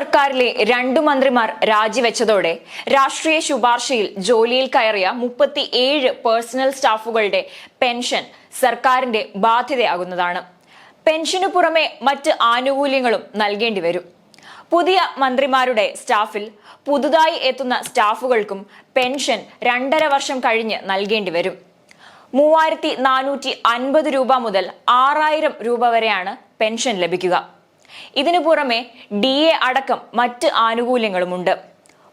സർക്കാരിലെ രണ്ടു മന്ത്രിമാർ രാജിവെച്ചതോടെ രാഷ്ട്രീയ ശുപാർശയിൽ ജോലിയിൽ കയറിയ മുപ്പത്തി ഏഴ് പേഴ്സണൽ സ്റ്റാഫുകളുടെ പെൻഷൻ സർക്കാരിന്റെ ബാധ്യതയാകുന്നതാണ്. പെൻഷനു പുറമെ മറ്റ് ആനുകൂല്യങ്ങളും നൽകേണ്ടി വരും. പുതിയ മന്ത്രിമാരുടെ സ്റ്റാഫിൽ പുതുതായി എത്തുന്ന സ്റ്റാഫുകൾക്കും പെൻഷൻ രണ്ടര വർഷം കഴിഞ്ഞ് നൽകേണ്ടി വരും. മൂവായിരത്തി നാനൂറ്റി അൻപത് രൂപ മുതൽ ആറായിരം രൂപ വരെയാണ് പെൻഷൻ ലഭിക്കുക. ഇതിനു പുറമെ ഡി എ അടക്കം മറ്റ് ആനുകൂല്യങ്ങളുമുണ്ട്.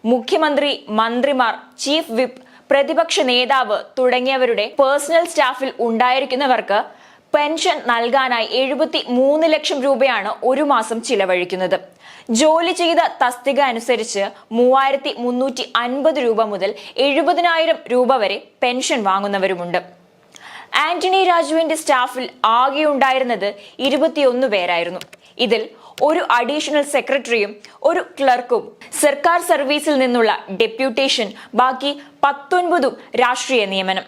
മുഖ്യമന്ത്രി മന്ത്രിമാർ ചീഫ് വിപ്പ് പ്രതിപക്ഷ നേതാവ് തുടങ്ങിയവരുടെ പേഴ്സണൽ സ്റ്റാഫിൽ ഉണ്ടായിരിക്കുന്നവർക്ക് പെൻഷൻ നൽകാനായി എഴുപത്തി മൂന്ന് ലക്ഷം രൂപയാണ് ഒരു മാസം ചിലവഴിക്കുന്നത്. ജോലി ചെയ്ത തസ്തിക അനുസരിച്ച് മൂവായിരത്തി മുന്നൂറ്റി അൻപത് രൂപ മുതൽ എഴുപതിനായിരം രൂപ വരെ പെൻഷൻ വാങ്ങുന്നവരുമുണ്ട്. ആന്റണി രാജുവിന്റെ സ്റ്റാഫിൽ ആകെയുണ്ടായിരുന്നത് ഇരുപത്തിയൊന്ന് പേരായിരുന്നു. ഇതിൽ ഒരു അഡീഷണൽ സെക്രട്ടറിയും ഒരു ക്ലർക്കും സർക്കാർ സർവീസിൽ നിന്നുള്ള ഡെപ്യൂട്ടേഷൻ ബാക്കി പത്തൊൻപതും രാഷ്ട്രീയ നിയമനം.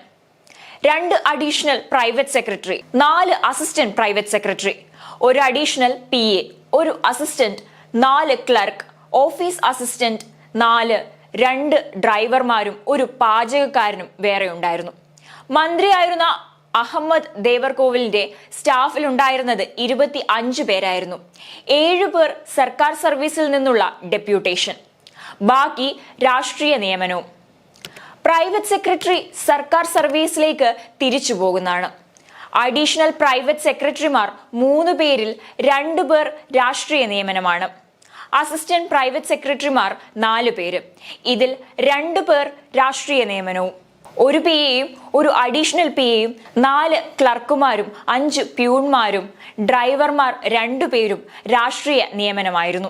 രണ്ട് അഡീഷണൽ പ്രൈവറ്റ് സെക്രട്ടറി നാല് അസിസ്റ്റന്റ് പ്രൈവറ്റ് സെക്രട്ടറി ഒരു അഡീഷണൽ പി എ ഒരു അസിസ്റ്റന്റ് നാല് ക്ലർക്ക് ഓഫീസ് അസിസ്റ്റന്റ് നാല് രണ്ട് ഡ്രൈവർമാരും ഒരു പാചകക്കാരനും വേറെ ഉണ്ടായിരുന്നു. മന്ത്രിയായിരുന്ന അഹമ്മദ് ദേവർകോവിലിന്റെ സ്റ്റാഫിൽ ഉണ്ടായിരുന്നത് ഇരുപത്തി അഞ്ച് പേരായിരുന്നു. ഏഴു പേർ സർക്കാർ സർവീസിൽ നിന്നുള്ള ഡെപ്യൂട്ടേഷൻ. ബാക്കി രാഷ്ട്രീയ നിയമനവും. പ്രൈവറ്റ് സെക്രട്ടറി സർക്കാർ സർവീസിലേക്ക് തിരിച്ചു പോകുന്നതാണ്. അഡീഷണൽ പ്രൈവറ്റ് സെക്രട്ടറിമാർ മൂന്ന് പേരിൽ രണ്ടു പേർ രാഷ്ട്രീയ നിയമനമാണ്. അസിസ്റ്റന്റ് പ്രൈവറ്റ് സെക്രട്ടറിമാർ നാല് പേര്. ഇതിൽ രണ്ടു പേർ രാഷ്ട്രീയ നിയമനവും. ഒരു പി എയും ഒരു അഡീഷണൽ പി എയും നാല് ക്ലർക്കുമാരും അഞ്ച് പ്യൂൺമാരും ഡ്രൈവർമാർ രണ്ടു പേരും രാഷ്ട്രീയ നിയമനമായിരുന്നു.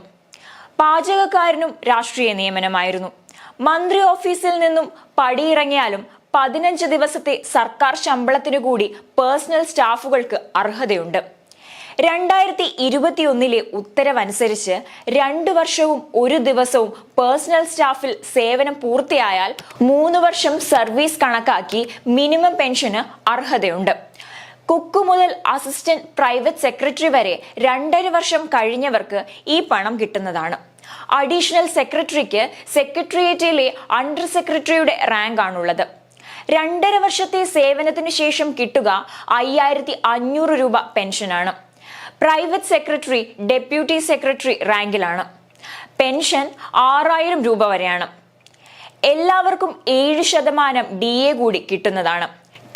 പാചകക്കാരനും രാഷ്ട്രീയ നിയമനമായിരുന്നു. മന്ത്രി ഓഫീസിൽ നിന്നും പടിയിറങ്ങിയാലും പതിനഞ്ച് ദിവസത്തെ സർക്കാർ ശമ്പളത്തിനു കൂടി പേഴ്സണൽ സ്റ്റാഫുകൾക്ക് അർഹതയുണ്ട്. രണ്ടായിരത്തി ഇരുപത്തിയൊന്നിലെ ഉത്തരവനുസരിച്ച് രണ്ടു വർഷവും ഒരു ദിവസവും പേഴ്സണൽ സ്റ്റാഫിൽ സേവനം പൂർത്തിയായാൽ മൂന്ന് വർഷം സർവീസ് കണക്കാക്കി മിനിമം പെൻഷന് അർഹതയുണ്ട്. കുക്ക് മുതൽ അസിസ്റ്റന്റ് പ്രൈവറ്റ് സെക്രട്ടറി വരെ രണ്ടര വർഷം കഴിഞ്ഞവർക്ക് ഈ പണം കിട്ടുന്നതാണ്. അഡീഷണൽ സെക്രട്ടറിക്ക് സെക്രട്ടേറിയറ്റിലെ അണ്ടർ സെക്രട്ടറിയുടെ റാങ്ക് ആണുള്ളത്. രണ്ടര വർഷത്തെ സേവനത്തിനു ശേഷം കിട്ടുക അയ്യായിരത്തി അഞ്ഞൂറ് രൂപ പെൻഷനാണ്. പ്രൈവറ്റ് സെക്രട്ടറി ഡെപ്യൂട്ടി സെക്രട്ടറി റാങ്കിലാണ്. പെൻഷൻ ആറായിരം രൂപ വരെയാണ്. എല്ലാവർക്കും ഏഴ് ശതമാനം ഡി എ കൂടി കിട്ടുന്നതാണ്.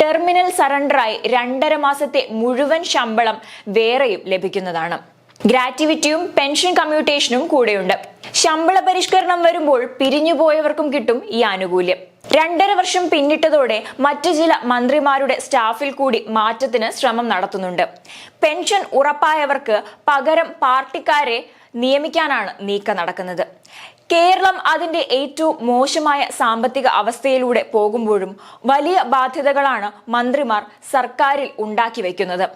ടെർമിനൽ സറണ്ടറായി രണ്ടര മാസത്തെ മുഴുവൻ ശമ്പളം വേറെയും ലഭിക്കുന്നതാണ്. ഗ്രാറ്റിവിറ്റിയും പെൻഷൻ കമ്മ്യൂട്ടേഷനും കൂടെയുണ്ട്. ശമ്പള പരിഷ്കരണം വരുമ്പോൾ പിരിഞ്ഞുപോയവർക്കും കിട്ടും ഈ ആനുകൂല്യം. രണ്ടര വർഷം പിന്നിട്ടതോടെ മറ്റു ചില മന്ത്രിമാരുടെ സ്റ്റാഫിൽ കൂടി മാറ്റത്തിന് ശ്രമം നടത്തുന്നുണ്ട്. പെൻഷൻ ഉറപ്പായവർക്ക് പകരം പാർട്ടിക്കാരെ നിയമിക്കാനാണ് നീക്കം നടക്കുന്നത്. കേരളം അതിന്റെ ഏറ്റവും മോശമായ സാമ്പത്തിക അവസ്ഥയിലൂടെ പോകുമ്പോഴും വലിയ ബാധ്യതകളാണ് മന്ത്രിമാർ സർക്കാരിൽ ഉണ്ടാക്കി വയ്ക്കുന്നത്.